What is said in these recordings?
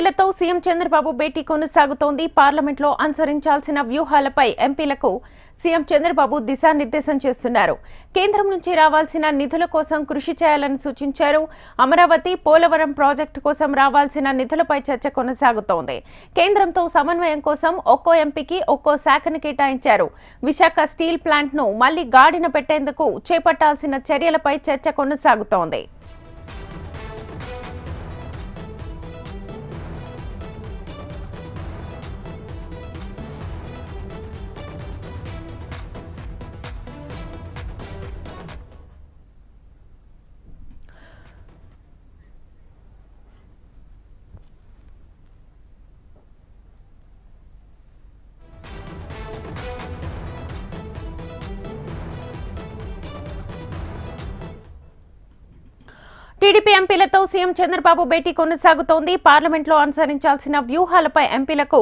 ఎంపీలతో CM Chandrababu భేటీ కొనసాగుతోంది. పార్లమెంట్లో అనుసరించాల్సిన వ్యూహాలపై ఎంపీలకు సీఎం చంద్రబాబు దిశానిర్దేశం చేస్తున్నారు. కేంద్రం నుంచి రావాల్సిన నిధుల కోసం కృషి చేయాలని సూచించారు. అమరావతి పోలవరం ప్రాజెక్టు కోసం రావాల్సిన నిధులపై చర్చ కొనసాగుతోంది. కేంద్రంతో సమన్వయం కోసం ఒక్కో ఎంపీకి ఒక్కో శాఖను కేటాయించారు. విశాఖ స్టీల్ ప్లాంట్ను మళ్ళీ గాడిన పెట్టేందుకు చేపట్టాల్సిన చర్యలపై చర్చ కొనసాగుతోంది. టీడీపీ ఎంపీలతో సీఎం చంద్రబాబు భేటీ కొనసాగుతోంది. పార్లమెంట్లో అనుసరించాల్సిన వ్యూహాలపై ఎంపీలకు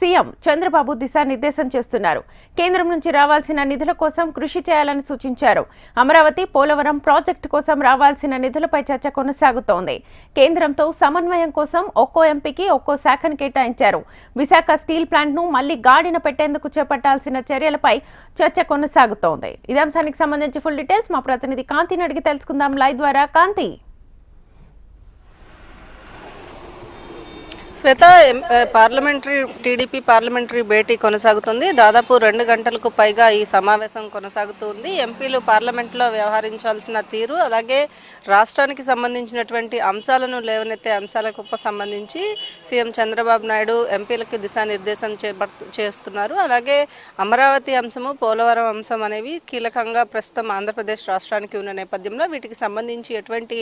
సీఎం చంద్రబాబు దిశానిర్దేశం చేస్తున్నారు. కేంద్రం నుంచి రావాల్సిన నిధుల కోసం కృషి చేయాలని సూచించారు. అమరావతి పోలవరం ప్రాజెక్టు కోసం రావాల్సిన నిధులపై చర్చ కొనసాగుతోంది. కేంద్రంతో సమన్వయం కోసం ఒక్కో ఎంపీకి ఒక్కో శాఖను కేటాయించారు. విశాఖ స్టీల్ ప్లాంట్ను మళ్ళీ గాడిన పెట్టేందుకు చేపట్టాల్సిన చర్యలపై చర్చ కొనసాగుతోంది. ఇదే అంశానికి సంబంధించి ఫుల్ డీటెయిల్స్ మా ప్రతినిధి కాంతిని అడిగి తెలుసుకుందాం. లైవ్ ద్వారా కాంతి. శ్వేత ఎం- పార్లమెంటరీ టీడీపీ పార్లమెంటరీ భేటీ కొనసాగుతుంది. దాదాపు రెండు గంటలకు పైగా ఈ సమావేశం కొనసాగుతుంది. ఎంపీలు పార్లమెంట్లో వ్యవహరించాల్సిన తీరు అలాగే రాష్ట్రానికి సంబంధించినటువంటి అంశాలను లేవనెత్తే అంశాలకు సంబంధించి సీఎం చంద్రబాబు నాయుడు ఎంపీలకు దిశానిర్దేశం చేస్తున్నారు. అలాగే అమరావతి అంశము పోలవరం అంశం అనేవి కీలకంగా ప్రస్తుతం ఆంధ్రప్రదేశ్ రాష్ట్రానికి ఉన్న నేపథ్యంలో వీటికి సంబంధించి ఎటువంటి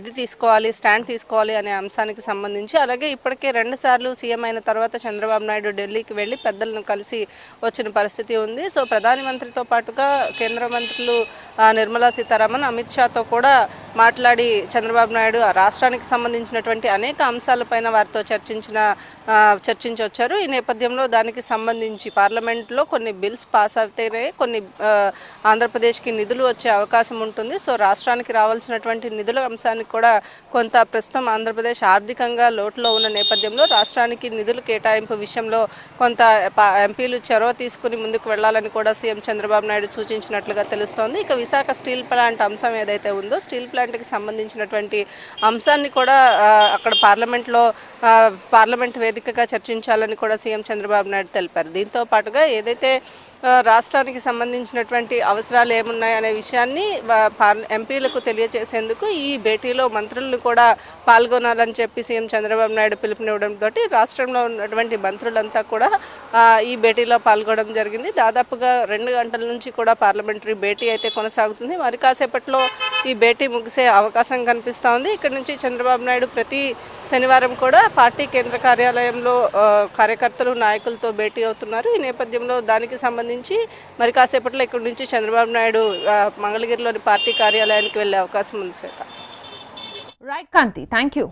ఇది తీసుకోవాలి స్టాండ్ తీసుకోవాలి అనే అంశానికి సంబంధించి అలాగే ఇప్పటికే రెండు సార్లు సీఎం అయిన తర్వాత చంద్రబాబు నాయుడు ఢిల్లీకి వెళ్ళి పెద్దలను కలిసి వచ్చిన పరిస్థితి ఉంది. సో ప్రధాని మంత్రితో పాటుగా కేంద్ర మంత్రులు నిర్మలా సీతారామన్ అమిత్ షాతో కూడా మాట్లాడి చంద్రబాబు నాయుడు ఆ రాష్ట్రానికి సంబంధించినటువంటి అనేక అంశాలపైన వారితో చర్చించిన చర్చించి వచ్చారు ఈ నేపథ్యంలో దానికి సంబంధించి పార్లమెంట్లో కొన్ని బిల్స్ పాస్ అవుతేనే కొన్ని ఆంధ్రప్రదేశ్కి నిధులు వచ్చే అవకాశం ఉంటుంది. సో రాష్ట్రానికి రావాల్సినటువంటి నిధుల అంశానికి కూడా కొంత ప్రస్తుతం ఆంధ్రప్రదేశ్ ఆర్థికంగా లోటులో ఉన్న నేపథ్యంలో రాష్ట్రానికి నిధులు కేటాయింపు విషయంలో కొంత ఎంపీలు చొరవ తీసుకుని ముందుకు వెళ్ళాలని కూడా సీఎం చంద్రబాబు నాయుడు సూచించినట్లుగా తెలుస్తోంది. ఇక విశాఖ స్టీల్ ప్లాంట్ అంశం ఏదైతే ఉందో స్టీల్ ప్లాంట్కి సంబంధించినటువంటి అంశాన్ని కూడా అక్కడ పార్లమెంట్లో పార్లమెంట్ వేదికగా చర్చించాలని కూడా సీఎం చంద్రబాబు నాయుడు తెలిపారు. దీంతో పాటుగా ఏదైతే రాష్ట్రానికి సంబంధించినటువంటి అవసరాలు ఏమున్నాయి అనే విషయాన్ని పార్- ఎంపీలకు తెలియజేసేందుకు ఈ భేటీలో మంత్రులను కూడా పాల్గొనాలని చెప్పి సీఎం చంద్రబాబు నాయుడు పిలుపునివ్వడంతో రాష్ట్రంలో ఉన్నటువంటి మంత్రులంతా కూడా ఈ భేటీలో పాల్గొనడం జరిగింది. దాదాపుగా రెండు గంటల నుంచి కూడా పార్లమెంటరీ భేటీ అయితే కొనసాగుతుంది. మరి కాసేపట్లో ఈ భేటీ ముగిసి అవకాశం కనిపిస్తూ ఉంది. ఇక్కడ నుంచి చంద్రబాబు నాయుడు ప్రతి శనివారం కూడా పార్టీ కేంద్ర కార్యాలయంలో కార్యకర్తలు నాయకులతో భేటీ అవుతున్నారు. ఈ నేపథ్యంలో దానికి సంబంధించి మరి కాసేపట్లో ఇక్కడ నుంచి చంద్రబాబు నాయుడు మంగళగిరిలోని పార్టీ కార్యాలయానికి వెళ్ళే అవకాశం ఉంది Shweta. Right Kanti thank you